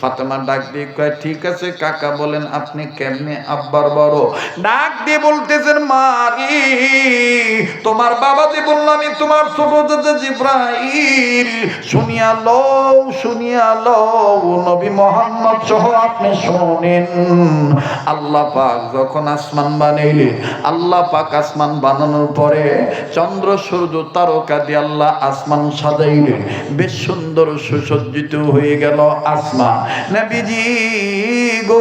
ফাতেমা ডাক দিয়ে কয়, ঠিক আছে কাকা, বলেন আপনি কেমনে আব্বার বড়? ডাক দিয়ে বলতেছেন মারি তোমার বাবা যে আমি তোমার ছোট চাচা জিব্রাইল, শুনিয়া লও শুনিয়া লও, নবী মোহাম্মদ সহ আপনি শোনেন। আল্লাহ পাক যখন আসমান বানাইলে আল্লাহ পাক আসমান বানানোর পরে চন্দ্র, সূর্য, তারকা দিয়ে আল্লাহ আসমান সাজাইলে বেশ সুন্দর সুসজ্জিত হয়ে গেল। আসমান নবীজি গো,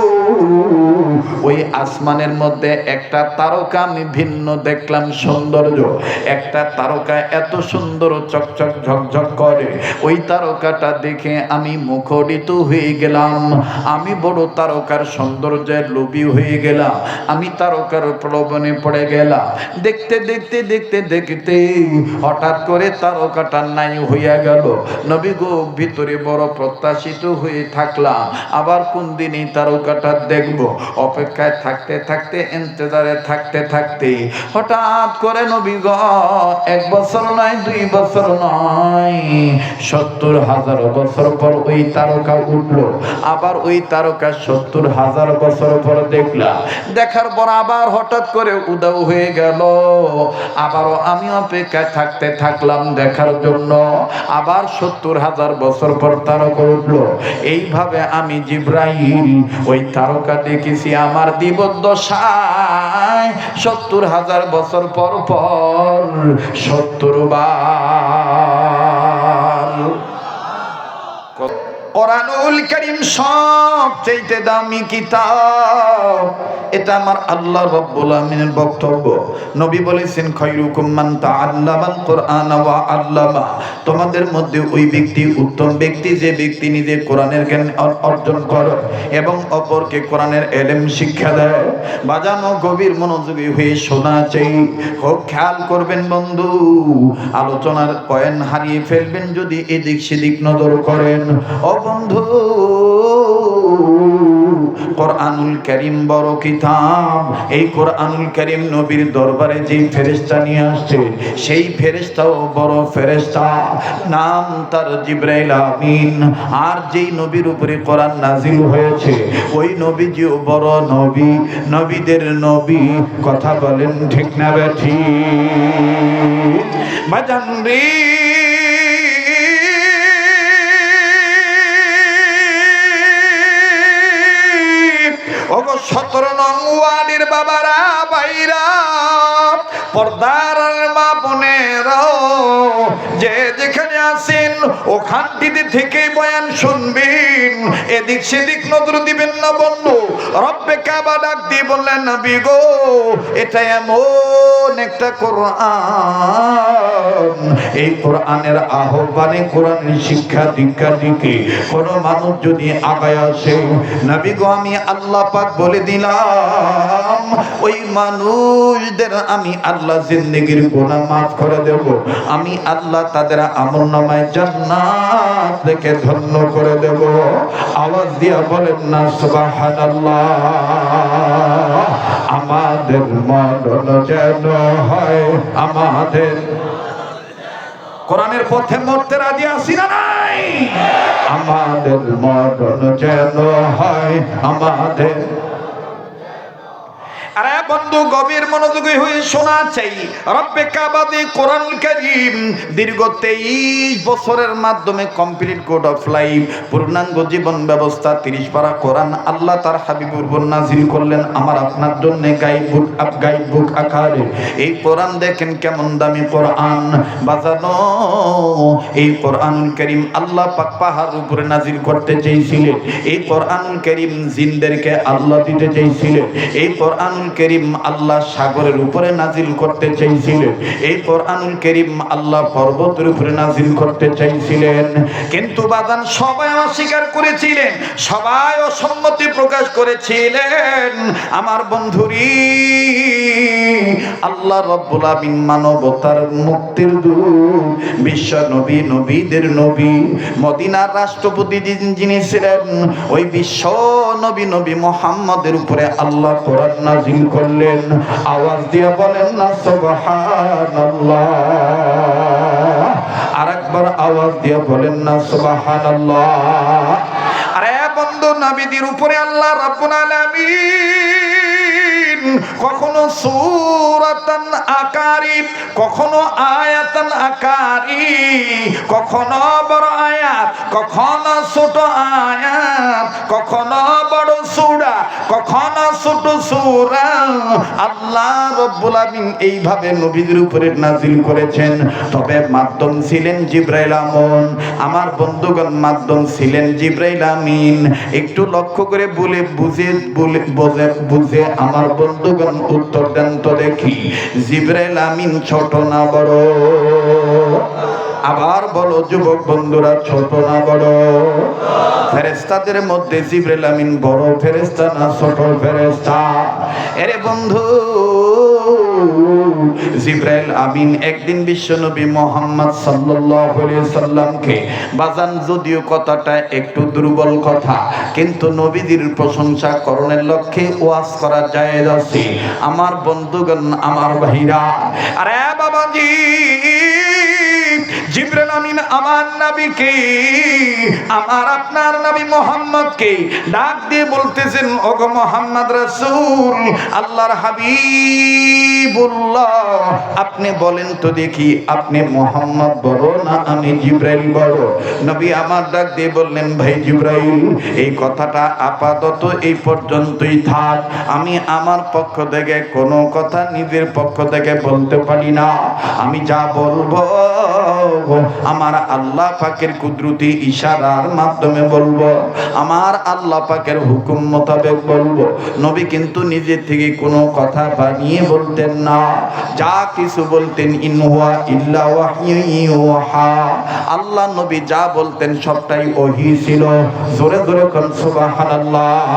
ওই আসমানের মধ্যে একটা তারকা আমি ভিন্ন দেখলাম সৌন্দর্য। একটা তারকা এত সুন্দর চকচক ঝকঝক করে। ওই তারকাটা দেখে আমি মুখরিত হয়ে গেলাম। আমি বড় তারকার সৌন্দর্যের লোভী হয়ে গেলাম। আমি তারকার প্রলোভনে পড়ে গেলাম। দেখতে দেখতে দেখতে দেখতে হঠাৎ করে তারকাটা নাই হইয়া গেল। নবী গো, ভিতরে বড় প্রত্যাশিত হয়ে থাকলাম। আবার কোন দিন এই তারকাটা দেখব। অপেক্ষায় থাকতে থাকতে, ইন্তজারে থাকতে থাকতে, হঠাৎ করে নবী গ, এক বছর নয়, দুই বছর নয়, সত্তর হাজার বছর পর ওই তারকা উঠল। আবার ওই তারকা সত্তর হাজার বছর পর দেখলাম দেখার পর আবার হঠাৎ করে উদাও হয়ে গেল। আবারও আমি অপেক্ষায় থাকতে থাকলাম দেখার জন্য। আবার সত্তর হাজার বছর পর তারকা উঠল। এইভাবে আমি জিব্রাহিম ওই তারকা দেখেছি আমার দিবদ্দশায়। সত্তর হাজার বছর পর পর সত্তর বার কোরআনুল করিম সব চাইতে দামি কিতাব। এটা আমার আল্লাহ রব্বুল আমিনের বক্তব্য। নবী বলেছেন, খৈরুকুম মান তাআল্লামাল কোরআন ওয়া আল্লামা। তোমাদের মধ্যে ওই ব্যক্তি উত্তম ব্যক্তি, যে ব্যক্তি নিজে কোরআনের জ্ঞান অর্জন করে এবং অপরকে কোরআনের এলেম শিক্ষা দেয়। বাজানো গভীর মনোযোগী হয়ে শোনা চাই। খুব খেয়াল করবেন বন্ধু, আলোচনার পয়েন্ট হারিয়ে ফেলবেন যদি এদিক সেদিক নজর করেন। বন্ধু। কোরআনুল করিম বড় কিতাব। এই কোরআনুল করিম নবীর দরবারে যে ফেরেশতা নিয়ে আসছে, সেই ফেরেশতাও বড় ফেরেশতা। নাম তার জিব্রাইল আমিন। আর যেই নবীর উপরে কোরআন নাজিল হয়েছে, ওই নবীজিও বড় নবী। নবীদের নবী, কথা বলেন ঠিক না বেঠি বাজান রে সতেরো নং ওয়ার্ডের বাবারা বাইরা পর্দার মা বোনেরাও যে যেখানে আছেন, ওখানটিতে থেকে বয়ান শুনবেন। এদিক সেদিক নজর দিবেন না বন্ধু। রব্বে কাবা ডাক দিয়ে বললেন, নবী গো, এটা এমন একটা কোরআন। এই কোরআনের আহ্বানে কোরআনের শিক্ষা দীক্ষা দিকে কোন মানুষ যদি আগায় আসে, নবী গো, আমি আল্লাহ পাক বলে দিলাম, ওই মানুষদের আমি আল্লাহ জিন্দগির গুনাহ মাফ করে দেব। আমি আল্লাহ তাদের আমল নামায় জান্নাত থেকে ধন্য করে দেব। আওয়াজ দিয়া বলেন না, সুবহানাল্লাহ। আমাদের মরণ যেন হয়, আমাদের। কোরআনের পথে মরতে রাজি আছি না নাই? আমাদের মরণ যেন হয়, আমাদের। বন্ধু, গভীর মনোযোগী হয়ে শোনা চাই। রব্বে কাবাদি কোরআন কারীম দীর্ঘ তেইশ বছরের মাধ্যমে কমপ্লিট কোড অফ লাইফ, পূর্ণাঙ্গ জীবন ব্যবস্থা, তিরিশ পারা কোরআন আল্লাহ তার হাবিবুর নাজিল করলেন। আমার আপনার জন্য গাইড বুক, আপ গাইড বুক আকারে। এই কোরআন দেখেন কেমন দামি কোরআন। বাজানো, এই কোরআন করিম আল্লাহ পাক পাহাড় উপরে নাজিল করতে চেয়েছিলেন। এই কোরআন করিম জিনদেরকে আল্লাহ দিতে চেয়েছিলেন। এই কোরআন করিম আল্লাহ সাগরের উপরে নাজিল করতে চাইছিলেন। এই কোরআনুল করিম আল্লাহ পর্বতের উপরে নাজিল করতে চাইছিলেন। কিন্তু বাদান সবাই অস্বীকার করেছিলেন, সবাই অসম্মতি প্রকাশ করেছিলেন। আমার বন্ধুরি, আল্লাহ রব্বুল আমিন মানবতার মুক্তির দূত, বিশ্ব নবী, নবীদের নবী, মদিনার রাষ্ট্রপতি যিনি ছিলেন, ওই বিশ্ব নবী নবী মোহাম্মদের উপরে আল্লাহ কোরআন নাজিল করলেন। আওয়াজ দিয়ে বলেন না, সুবহানাল্লাহ। আরেকবার আওয়াজ দিয়ে বলেন না, সুবহানাল্লাহ। আরে বন্ধু, নবীদের উপরে আল্লাহ রাব্বুল আলামিন কখনো সূরাতান আকারি, কখনো আয়াতান আকারি, কখনো বড় আয়াত, কখনো ছোট আয়াত, কখনো বড় সূরা, কখনো ছোট সূরা। আল্লাহ রব্বুল আলামিন এইভাবে নবীদের উপরে নাজিল করেছেন। তবে মাধ্যম ছিলেন জিব্রাইল আমন। আমার বন্ধুগণ মাধ্যম ছিলেন জিব্রাইল আমিন। একটু লক্ষ্য করে বলে বুঝে বলে বুঝে আমার বন্ধুগণ উত্তর দেন তো দেখি। জিব্রাইল আমিন ছোট না বড়? আবার বলো, যুবক বন্ধুরা, ছোট না বড়? ফেরেস্তাদের মধ্যে জিব্রাইল আমিন বড় ফেরেস্তা না ছোট ফেরেস্তা এরে বন্ধু জিব্রাইল আমিন একদিন বিশ্বনবী মোহাম্মদ সাল্লাল্লাহু আলাইহি সাল্লামকে বাজান যদিও কথাটা একটু দুর্বল কথা, কিন্তু নবীদের প্রশংসা করণের লক্ষ্যে ওয়াজ করা জায়েজ আছে। আমার বন্ধুগণ, আমার ভাইরা, আরে বাবাজি! জিব্রাইল আমিন আমার নবীকে, আমার আপনার নবী মোহাম্মদকে ডাক দিয়ে বলতেছেন, ওগো মোহাম্মদ রাসূল, আল্লাহর হাবিবুল্লাহ, আপনি বলেন তো দেখি, আপনি মোহাম্মদ বড় না আমি জিব্রাইল বড়? নবী আমার ডাক দিয়ে বললেন, ভাই জিব্রাইল, এই কথাটা আপাতত এই পর্যন্তই থাক। আমি আমার পক্ষ থেকে কোনো কথা নিজের পক্ষ থেকে বলতে পারি না। আমি যা বলব আমার আল্লাহ পাকের কুদরতি ইশারার মাধ্যমে বলব, আমার আল্লাহ পাকের হুকুম মোতাবেক বলব, নবী কিন্তু নিজের থেকে কোনো কথা বানিয়ে বলতেন না, যা কিছু বলতেন, ইনহুয়া ইল্লা ইউহা আল্লাহ নবী যা বলতেন সবটাই ওহি ছিল, জোরে জোরে কোন, সুবহানাল্লাহ।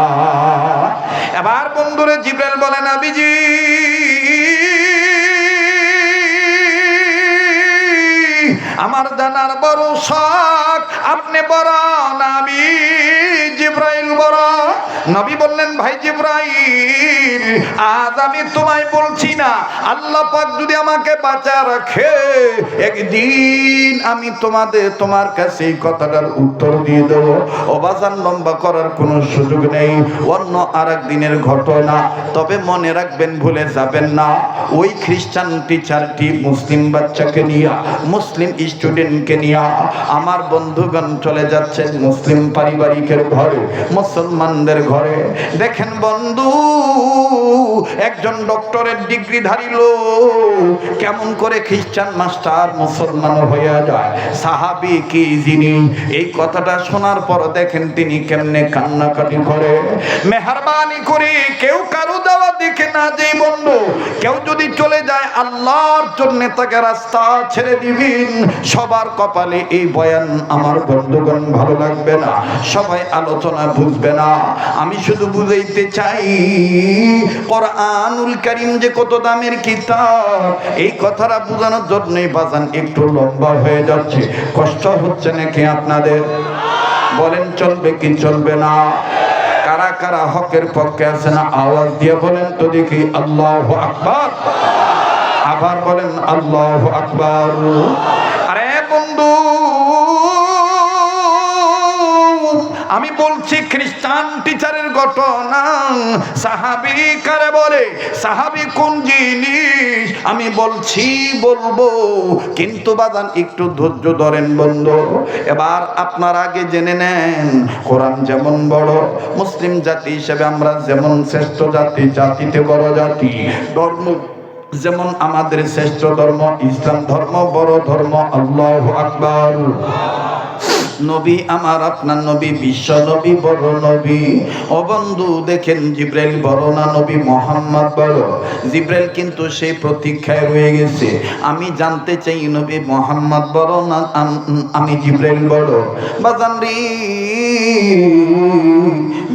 এবার বন্ধুরে জিব্রাইল বলেন, আবিজি। আমার জানার বড় শখ আপনি বড় নামি জিব্রাইল বড় নবী বললেন, ভাই জিব্রাইল, আজ আমি তোমায় বলছি না, আল্লাহ পাক যদি আমাকে বাঁচা রাখে, একদিন আমি তোমাদের, তোমার কাছে এই কথাটার উত্তর দিয়ে দেবো। অবাজান লম্বা করার কোনো সুযোগ নেই, অন্য আর দিনের ঘটনা। তবে মনে রাখবেন, ভুলে যাবেন না, ওই খ্রিস্টান টিচারটি মুসলিম বাচ্চাকে নিয়ে, মুসলিম স্টুডেন্টকে নিয়ে আমার বন্ধুগণ চলে যাচ্ছেন মুসলিম পারিবারিকের ঘরে, মুসলমানদের ঘরে। দেখেন বন্ধু, একজন ডক্টরের ডিগ্রি ধারিল কেমন করে খ্রিস্টান মাস্টার মুসলমান হইয়া যায়। সাহাবি কি যিনি? এই কথাটা শোনার পর দেখেন তিনি কেমনে কান্নাকাটি করে। মেহরবানি করে কেউ কারও দেওয়া দেখে না যে বন্ধু, কেউ যদি চলে যায়, আল্লাহর জন্য তাকে রাস্তা ছেড়ে দিবেন। সবার কপালে এই বয়ান, আমার বন্ধুগণ, ভালো লাগবে না। সবাই আলোচনা বুঝবে না। আমি শুধু বুঝাইতে চাই, কোরআনুল কারীম যে কত দামের কিতাব, এই কথাটা বোঝানোর জন্যই বাজান একটু লম্বা হয়ে যাচ্ছে। কষ্ট হচ্ছে নাকি আপনাদের? বলেন, চলবে কি চলবে না? কারা কারা হকের পক্ষে আছে না? আওয়াজ দিয়ে বলেন তো দেখি, আল্লাহ আকবার। আবার বলেন, আল্লাহ আকবার। আমি বলছি খ্রিস্টান টিচারের ঘটনা। সাহাবি কারে বলে, সাহাবি কোন জিনিস? আমি বলছি, বলব, কিন্তু বাদান একটু ধৈর্য ধরেন বন্ধু। এবার আপনার আগে জেনে নেন, কোরআন যেমন বড়, মুসলিম জাতি হিসেবে আমরা যেমন শ্রেষ্ঠ জাতি, জাতিতে বড় জাতি। ধর্ম যেমন আমাদের শ্রেষ্ঠ ধর্ম, ইসলাম ধর্ম বড় ধর্ম, আল্লাহ আকবার। নবী, আমার আপনার নবী, বিশ্ব নবী, বড় নবী। ও বন্ধু, দেখেন জিব্রাইল বড় না নবী, মোহাম্মদ বড়। জিব্রাইল কিন্তু সেই প্রতীক্ষায় রয়ে গেছে। আমি জানতে চাই, নবী, মোহাম্মদ বড় না আমি জিব্রাইল বড়? বাজান রে।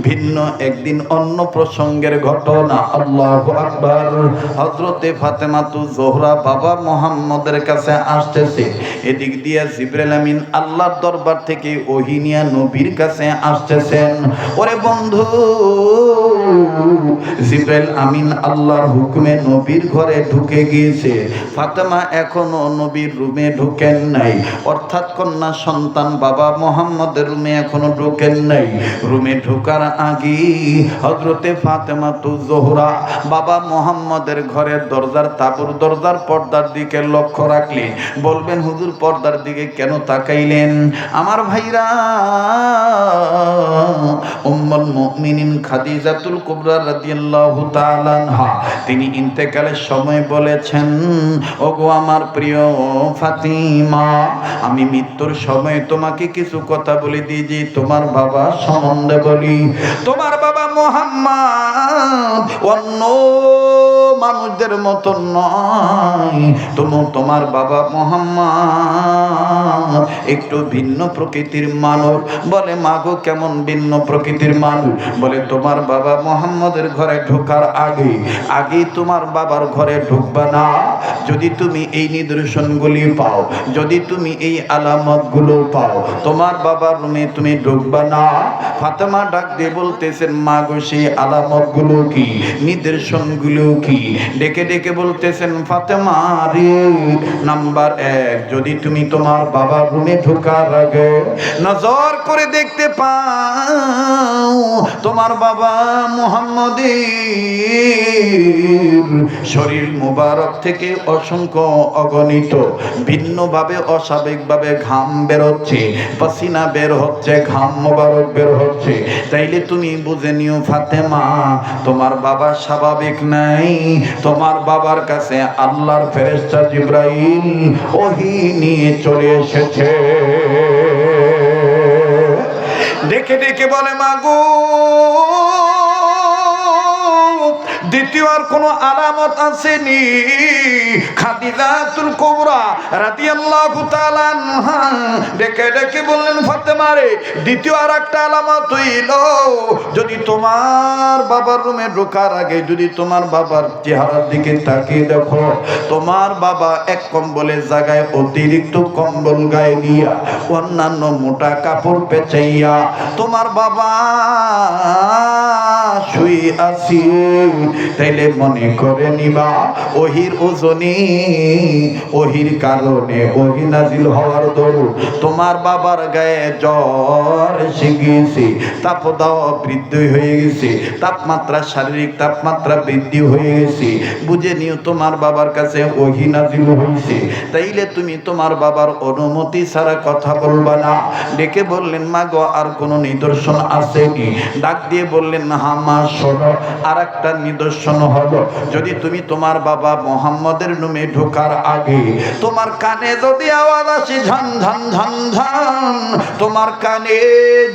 ভিন্ন একদিন অন্য প্রসঙ্গের ঘটনা। আল্লাহ আকবার। হজরতে ফাতেমাতু জোহরা বাবা মোহাম্মদের কাছে আসতেছে। এদিক দিয়ে জিব্রাইল আমিন আল্লাহর দরবার থেকে ওহিনিয়া নবীর কাছে আসতেছেন। ওরে বন্ধু, জিব্রাইল আমিন আল্লাহর হুকুমে নবীর ঘরে ঢুকে গিয়েছে। ফাতেমা এখনও নবীর রুমে ঢুকেন নাই। অর্থাৎ কন্যা সন্তান বাবা মোহাম্মদের রুমে এখনও ঢুকেন নাই। রুমে ঢোকার আগে হজরতে ফাতেমা তু জোহরা বাবা মোহাম্মদের ঘরের দরজার তাবুর দরজার পর্দার দিকে লক্ষ্য রাখলে বলবেন, হুজুর, পর্দার দিকে কেন তাকাইলেন? আমার ভাইরা, উম্মুল মুমিনিন খাদিজাতুল কুবরা রাদিয়াল্লাহু তাআলা আনহা, তিনি ইন্তেকালের সময় বলেছেন, ওগো আমার প্রিয় ফাতিমা, আমি মৃত্যুর সময় তোমাকে কিছু কথা বলে দিই যে তোমার বাবা সম্বন্ধে বলি। তোমার বাবা মোহাম্মদ, অন্য মানুষদের মতো নয়। তুমি তোমার বাবা মোহাম্মদ একটু ভিন্ন প্রকৃতির মানুষ। বলে, মাগো, কেমন ভিন্ন প্রকৃতির মানুষ? বলে, তোমার বাবা মোহাম্মদের ঘরে ঢোকার আগে আগে তোমার বাবার ঘরে ঢুকবা না। যদি তুমি এই নিদর্শনগুলি পাও, যদি তুমি এই আলামতগুলো পাও, তোমার বাবার রুমে তুমি ঢুকবা না। ফাতেমা ডাক দিয়ে বলতেছেন মা গো, সেই আলামতগুলো কি? নিদর্শনগুলো কি? ডেকে ডেকে বলতেছেন, ফাতেমা রে, নাম্বার এক, যদি তুমি তোমার বাবার রুমে ঢোকার আগে নজর করে দেখতে পাও, তোমার বাবা মুহাম্মদের শরীর মুবারক থেকে অসংখ্য অগণিত, ভিন্নভাবে অস্বাভাবিকভাবে ঘাম বেরোচ্ছে, পাসিনা বের হচ্ছে, ঘাম মোবারক বের হচ্ছে। তাইলে তুমি বুঝে নিও ফাতেমা, তোমার বাবা স্বাভাবিক নাই। তোমার বাবার কাছে আল্লাহর ফেরেশতা জিব্রাইল ওহি নিয়ে চলে এসেছে। দেখে দেখে বলে, মাগো দ্বিতীয় আর কোনো আলামত আসেনি খাদিজাতুল কুবরা রাদিয়াল্লাহু তাআলা ডেকে ডেকে বললেন, ফাতেমা রে, দ্বিতীয় আর একটা আলামত হইল। যদি তোমার বাবার রুমে ঢোকার আগে যদি তোমার বাবার চেহারার দিকে তাকিয়ে দেখো, তোমার বাবা এক কম্বলের জায়গায় অতিরিক্ত কম্বল গায়ে দিয়া অন্যান্য মোটা কাপড় পেঁচাইয়া তোমার বাবা শুয়ে আছি। তাইলে মনে করে নিবা, ওহির ওজনে ওহির কারণে ওহি নাজিল হওয়ার দরুন। তোমার বাবার গায়ে জ্বর এসে গিয়েছে তাপদাহ বৃদ্ধি হয়ে গেছে, তাপমাত্রা শারীরিক তাপমাত্রা বৃদ্ধি হয়ে গেছে। বুঝে নিও তোমার বাবার কাছে ওহি নাজিল হয়েছে তাইলে তুমি তোমার বাবার অনুমতি ছাড়া কথা বলবা না। ডেকে বললেন, মা গো, আর কোনো নিদর্শন আসেনি ডাক দিয়ে বললেন, হা মা, শোনো আর একটা নিদর্শন হলো যদি তুমি তোমার বাবা মোহাম্মদের নুমে ঢোকার আগে তোমার কানে যদি আওয়াজ আসে ঝন ঝন ঝন ঝন, তোমার কানে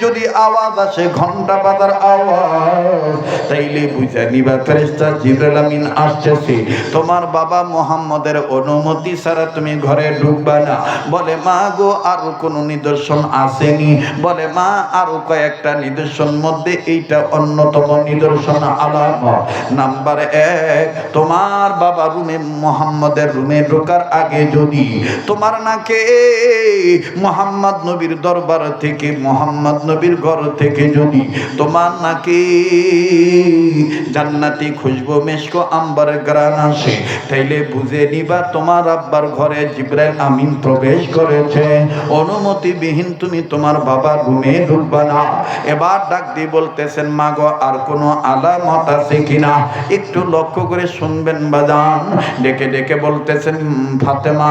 যদি আওয়াজ আসে ঘণ্টা বাজার আওয়াজ, তাইলে বুঝে নিবা ফেরেস্তা জিবরাল আমিন আসতেছে। তোমার বাবা মোহাম্মদের অনুমতি ছাড়া তুমি ঘরে ঢুকবা না। বলে, মা গো, আর কোনো নিদর্শন আসেনি। বলে, মা, আরও কয়েকটা নিদর্শন মধ্যে এইটা অন্যতম নিদর্শন আলাম নাম্বার এক, তোমার বাবা রুমে, মোহাম্মদের রুমে ঢোকার আগে যদি তোমার নাকে মোহাম্মদ নবীর দরবার থেকে, মোহাম্মদ নবীর ঘর থেকে যদি তোমার নাকে জান্নাতি খুশবু, মেশকো, আম্বার, গ্রান আসে, তাইলে বুঝে নিবা তোমার আব্বার ঘরে জিব্রাইল আমিন প্রবেশ করেছে। অনুমতিবিহীন তুমি তোমার বাবার রুমে ঢুকবা না। এবার ডাক দিয়ে বলতেছেন মা গো আর কোনো আলামত আছে কিনা? একটু লক্ষ্য করে শুনবেন বাজান। ডেকে ডেকে বলতেছেন, ফাতেমা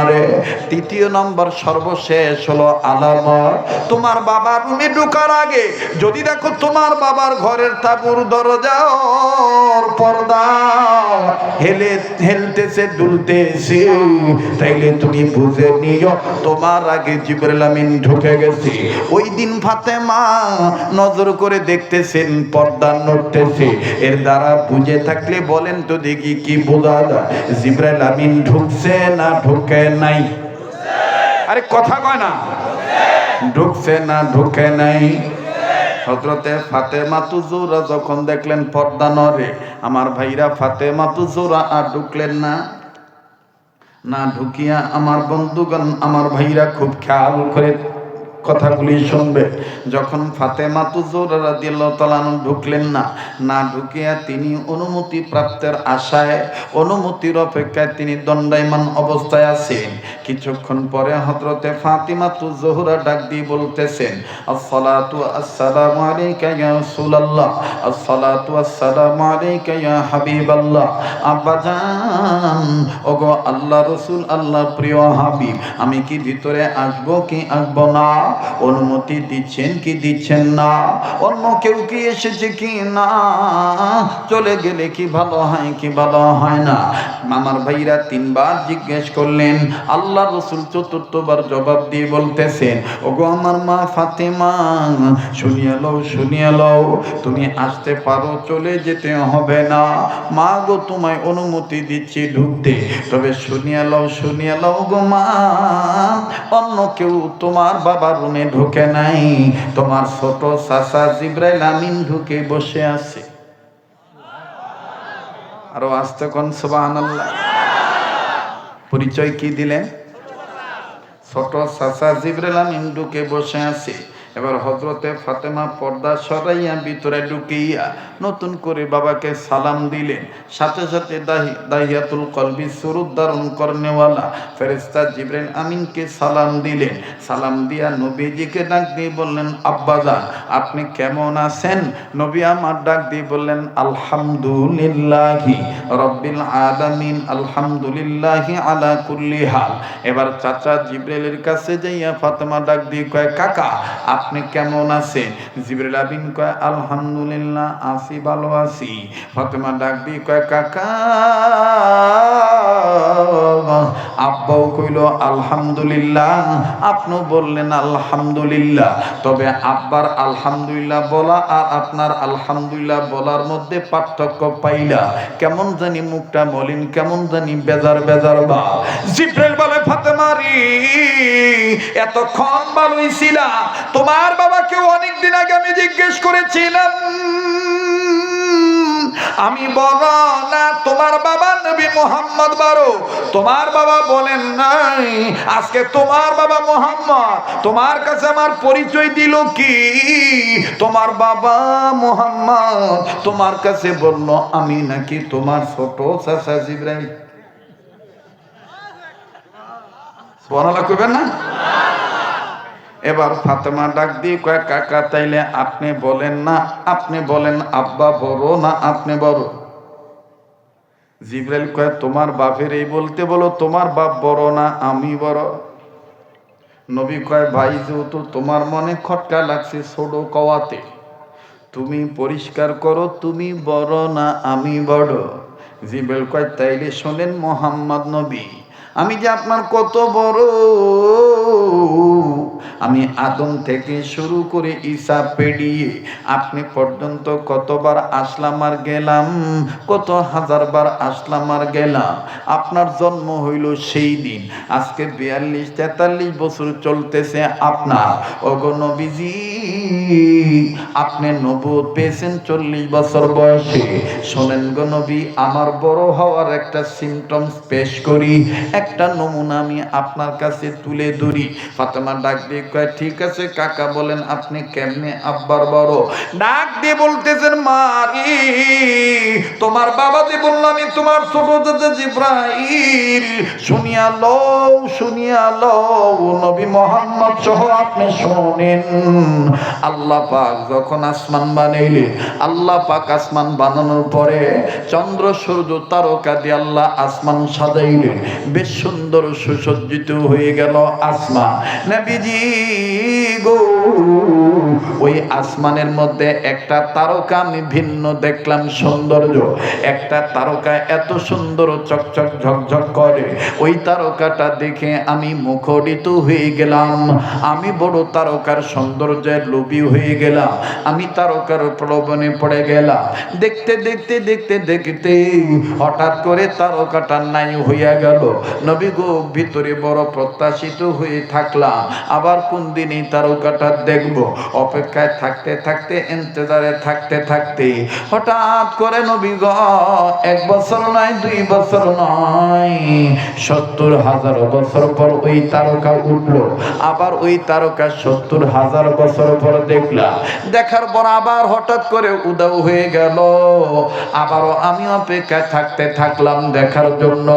তৃতীয় নম্বর সর্বশেষ হলো আলামত। তোমার বাবার রুমে ঢুকার আগে যদি দেখো তোমার বাবার ঘরের তাবুর দরজার পর্দা হেলে, হেলতেছে, দুলতেছে, তাইলে তুমি বুঝে নিও, তোমার আগে জিবরাইল আমিন ঢুকে গেছে। ওই দিন ফাতেমা নজর করে দেখতেছেন, পর্দা নড়তেছে। এর দ্বারা বুঝে থাকলে বলেন তো দেখি কি বোঝা যায়। জিবরাইল আমিন ঢুকছে না ঢুকে নাই? আরে কথা কয় না। ঢুকছে না ঢুকে নাই। হজরতে ফাতে মাতুজুরা যখন দেখলেন পর্দা নরে আমার ভাইরা ফাতে মাতুজুরা আর ঢুকলেন না। না ঢুকিয়া আমার বন্ধুগণ, আমার ভাইরা খুব খেয়াল করে কথাগুলি শুনবে। যখন ফাতেমা তুজোর রাদিয়াল্লাহু ঢুকলেন না না ঢুকিয়া তিনি অনুমতি প্রাপ্তের আশায়, অনুমতির অপেক্ষায় তিনি দণ্ডায়মান অবস্থায় আছেন। কিছুক্ষণ পরে হযরতে ফাতিমা তুজোহরা ডাক দিয়ে বলতেছেন, আসসালাতু আসসালামু আলাইকা ইয়া রাসূলুল্লাহ, আসসালাতু আসসালামু আলাইকা ইয়া হাবিবাল্লাহ। আব্বাজান ওগো আল্লাহ রাসূল, আল্লাহ প্রিয় হাবিব, আমি কি ভিতরে আসব কি আসব না? অনুমতি দিচ্ছেন কি দিচ্ছেন না? অন্য কেউ কি এসেছে কি না? চলে গেলে কি ভালো হয়, কি ভালো হয় না? আমার ভাইরা তিনবার জিজ্ঞেস করলেন, আল্লাহ রসুল চতুর্থবার জবাব দিয়ে বলতেছেন, ওগো আমার মা ফাতেমা, শুনিয়ে লও শুনিয়ে লও, তুমি আসতে পারো, চলে যেতে হবে না। মা গো, তোমায় অনুমতি দিচ্ছি ঢুকতে, তবে শুনিয়ে লও শুনিয়ে লও গো মা, অন্য কেউ তোমার বাবার রুমে ঢুকে নাই। তোমার ছোট চাচা জিব্রাইল আমিন ঢুকে বসে আছে। আরও আসতে কোন আনন্দ পরিচয় কি দিলেন ছোট চাচা জিব্রাইল আমিন ঢুকে বসে আছে। এবার হজরতে ফাতেমা পর্দা সরাইয়া ভিতরে ঢুকিয়া নতুন করে বাবাকে সালাম দিলেন। সাথে সাথে দাহি দাহিয়াতুল কলবি সুরুদ ধারণ করনেওয়ালা ফেরেস্তা জিব্রাইল আমিনকে সালাম দিলেন। সালাম দিয়া নবীজিকে ডাক দিয়ে বললেন আব্বাজান আপনি কেমন আছেন? নবী আমার ডাক দিয়ে বললেন, আলহামদুলিল্লাহি রব্বিল আলামিন, আলহামদুলিল্লাহি আলা কুল্লি হাল। এবার চাচা জিব্রাইলের কাছে যাইয়া ফাতেমা ডাক দিয়ে কয়, কাকা আপনি কেমন আছেন? জিবরিল আবিন কয়, আলহামদুলিল্লাহ, আছি, ভালো আছি। ফাতেমা ডাক দিয়ে কয়, কাকা, আব্বাও কইল, আলহামদুলিল্লাহ। আপনি বললেন, আলহামদুলিল্লাহ। তবে আব্বার আলহামদুলিল্লাহ বলা আর আপনার আলহামদুলিল্লাহ বলার মধ্যে পার্থক্য পাইলা। কেমন জানি মুখটা মলিন, কেমন জানি বেজার বেজার বা। জিব্রাইল বলে ফাতেমারি এতক্ষণ ভালোই ছিলা। তোমার বাবাকে অনেকদিন আগে আমি জিজ্ঞেস করেছিলাম, আমি বড় না, তোমার বাবা নবী মোহাম্মদ বারো? তোমার বাবা বলেন, নাই, আজকে তোমার বাবা মোহাম্মদ। তোমার কাছে আমার পরিচয় দিল কি? তোমার বাবা মোহাম্মদ তোমার কাছে বলল, আমি নাকি তোমার ছোট চাচা জিব্রাইল। সুবহানাল্লাহ কইবেন না? এবার ফাতেমা ডাক দিয়ে কয়, কাকা, তাইলে আপনি বলেন না, আপনি বলেন আব্বা বড় না আপনি বড়? জিব্রাইল কয়, তোমার বাপের এই বলতে বলো, তোমার বাপ বড় না আমি বড়? নবী কয়, ভাই, যেহেতু তোমার মনে খটকা লাগছে, ছোট কওয়াতে। তুমি পরিষ্কার করো, তুমি বড় না আমি বড়। জিব্রাইল কয়, তাইলে শোনেন মোহাম্মদ নবী। আমি যে আপনার কত বড়, আমি আদম থেকে শুরু করে ঈসা পেরিয়ে আপনি পর্যন্ত কতবার আসলাম আর গেলাম, কত হাজারবার আসলাম আর গেলাম। আপনার জন্ম হইল সেই দিন, আজকে বিয়াল্লিশ, তেতাল্লিশ বছর চলতেছে আপনার। অগনবীজি আপনি নবুদ পেয়েছেন চল্লিশ বছর বয়সে। শোনেন গো নবী, আমার বড় হওয়ার একটা সিমটমস পেশ করি। একটা নমুনা আমি আপনার কাছে তুলে ধরি। ফাতেমা ডাক দিয়ে কয়, ঠিক আছে কাকা, বলেন আপনি কেমনে আব্বার বড়? ডাক দিয়ে বলতেছেন, মারি তোমার বাবা যে বলল আমি তোমার ছোট চাচা জিব্রাইল, শুনিয়া লও শুনিয়া লও, নবী মোহাম্মদ সহ আপনি শোনেন। আল্লাহ পাক যখন আসমান বানাইলেন আল্লাহ পাক আসমান বানানোর পরে চন্দ্র, সূর্য, তারকা দিয়ে আল্লাহ আসমান সাজাইলেন বেশ সুন্দর সুসজ্জিত হয়ে গেল আসমা। নবীজি গো। ওই আসমানের মধ্যে একটা তারকা আমি ভিন্ন দেখলাম সৌন্দর্য। একটা তারকা এত সুন্দর চকচক ঝকঝক করে। ওই তারকাটা দেখে আমি মুখরিত হয়ে গেলাম। আমি বড় তারকার সৌন্দর্যের লোভী হয়ে গেলাম। আমি তারকার প্রলোভনে পড়ে গেলাম। দেখতে দেখতে দেখতে দেখতে হঠাৎ করে তারকাটা নাই হইয়া গেল। নবী গো, ভিতরে বড় প্রত্যাশিত হয়ে থাকলাম। আবার কোন দিন এই তারকাটা দেখব? অপেক্ষায় থাকতে থাকতে, ইন্তজারে থাকতে থাকতে হঠাৎ করে নবী গ, এক বছর নয়, দুই বছর নয়, সত্তর হাজার বছর পর ওই তারকা উঠল। আবার ওই তারকা সত্তর হাজার বছর পর দেখলাম দেখার পর আবার হঠাৎ করে উদাও হয়ে গেল। আবারও আমি অপেক্ষায় থাকতে থাকলাম দেখার জন্য।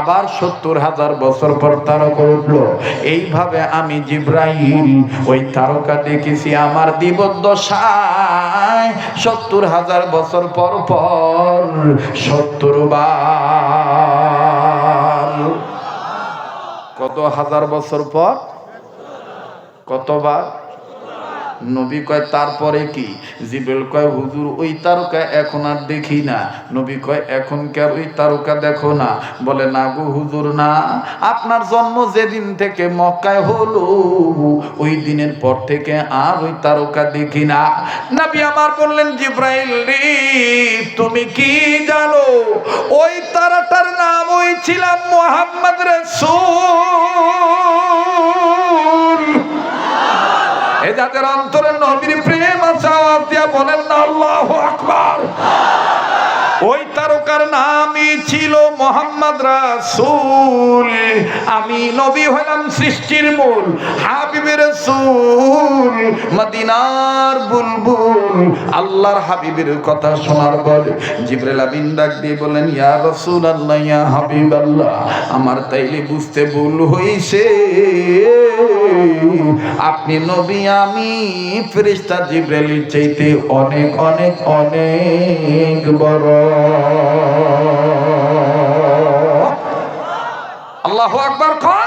আবার সত্তর হাজার বছর পর তারকা উঠল। এইভাবে আমি জিব্রাহিম ওই তারকা দেখেছি আমার দিবদ্দশায় সত্তর হাজার বছর পর পর সত্তর বার। কত হাজার বছর পর? কতবার? নবী কয়, তারপরে কি? জিবেল কয়, হুজুর, ওই তারকা এখন আর দেখি না। নবী কয় এখনকার ওই তারকা দেখো না? বলে, না গো হুজুর, না। আপনার জন্ম যেদিন থেকে মক্কায় হলো, ওই দিনের পর থেকে আর ওই তারকা দেখি না। নবী আমার বললেন, জিব্রাইল রে, তুমি কি জানো? ওই তারাটার নাম ওই ছিলাম মোহাম্মদ রসুল। এ যাদের অন্তরে নবীর প্রেম আছে আওয়াজ দিয়া বলেন না আল্লাহু আকবার। ওই তারকার নামই ছিল মোহাম্মদ রাসূল। আমি নবী হলাম সৃষ্টির মূল হাবিবের রাসূল। মদিনার বুলবুল, আল্লাহর হাবিবের কথা শোনার পর জিবরাইল আমিন ডাক দিয়ে বলেন ইয়া রাসূলুল্লাহ, ইয়া হাবিবাল্লাহ, আমার তাইলে বুঝতে ভুল হইছে। আপনি নবী, আমি ফেরেশতা জিবরাইলের চাইতে অনেক অনেক অনেক বড়। আল্লাহু আকবর কর